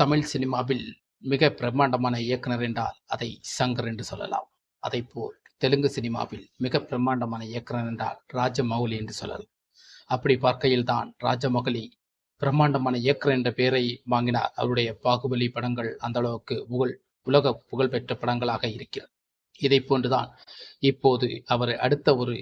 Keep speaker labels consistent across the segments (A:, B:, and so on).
A: தமிழ் சினிமாவில் மிக பிரம்மாண்டமான இயக்குனர் என்றால் அதை சங்கர் என்று சொல்லலாம். அதைப்போல் தெலுங்கு சினிமாவில் மிக பிரம்மாண்டமான இயக்குனர் என்றால் ராஜமௌலி என்று சொல்லலாம். அப்படி பார்க்கையில் தான் ராஜமௌலி பிரம்மாண்டமான இயக்குனர் என்ற பெயரை வாங்கினார். அவருடைய பாகுபலி படங்கள் அந்த அளவுக்கு புகழ் உலக புகழ்பெற்ற படங்களாக இருக்கிறது. இதை போன்றுதான் இப்போது அவர் அடுத்த ஒரு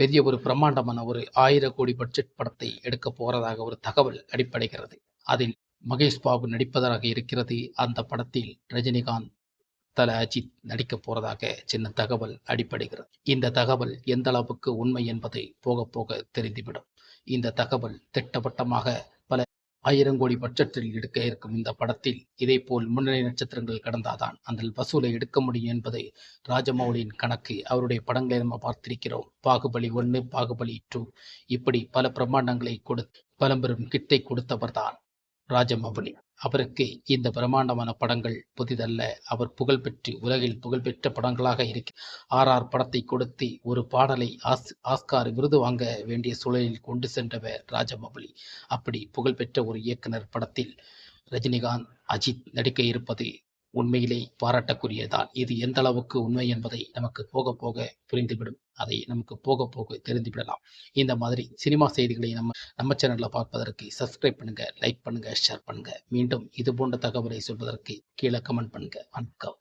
A: பெரிய ஒரு பிரம்மாண்டமான ஒரு ஆயிரம் கோடி பட்ஜெட் படத்தை எடுக்க போறதாக ஒரு தகவல் அடிப்படைகிறது. அதில் மகேஷ் பாபு நடிப்பதாக இருக்கிறது. அந்த படத்தில் ரஜினிகாந்த் தல அஜித் நடிக்க போறதாக சின்ன தகவல் அடிப்படுகிறது இந்த தகவல் எந்த அளவுக்கு உண்மை என்பதை போக போக தெரிந்துவிடும். இந்த தகவல் திட்டவட்டமாக பல ஆயிரம் கோடி பட்ஜெட்டில் எடுக்க இருக்கும். இந்த படத்தில் இதே போல் முன்னணி நட்சத்திரங்கள் கடந்தாதான் அந்த வசூலை எடுக்க முடியும் என்பது ராஜமௌலியின் கணக்கு அவருடைய படங்களை நம்ம பார்த்திருக்கிறோம். பாகுபலி ஒன்று பாகுபலி டூ இப்படி பல பிரம்மாண்டங்களை கொடு பலம்பெரும் கிட்டை கொடுத்தவர் தான் ராஜமௌலி. அவருக்கு இந்த பிரம்மாண்டமான படங்கள் புதிதல்ல. அவர் புகழ்பெற்று உலகில் புகழ்பெற்ற படங்களாக இருக்க. ஆர்ஆர் படத்தை கொடுத்து ஒரு பாடலை ஆஸ் ஆஸ்கார் விருது வாங்க வேண்டிய சூழலில் கொண்டு சென்றவர் ராஜமௌலி. அப்படி புகழ்பெற்ற ஒரு இயக்குனர் படத்தில் ரஜினிகாந்த் அஜித் நடிக்க இருப்பது உண்மையிலே பாராட்டக்குரியதான் இது எந்த அளவுக்கு உண்மை என்பதை நமக்கு போக போக புரிந்துவிடும். அதை நமக்கு போக போக தெரிந்துவிடலாம். இந்த மாதிரி சினிமா செய்திகளை நம்ம நம்ம சேனல்ல பார்ப்பதற்கு சப்ஸ்கிரைப் பண்ணுங்க லைக் பண்ணுங்க ஷேர் பண்ணுங்க. மீண்டும் இது போன்ற தகவலை சொல்வதற்கு கீழே கமெண்ட் பண்ணுங்க. வணக்கம்.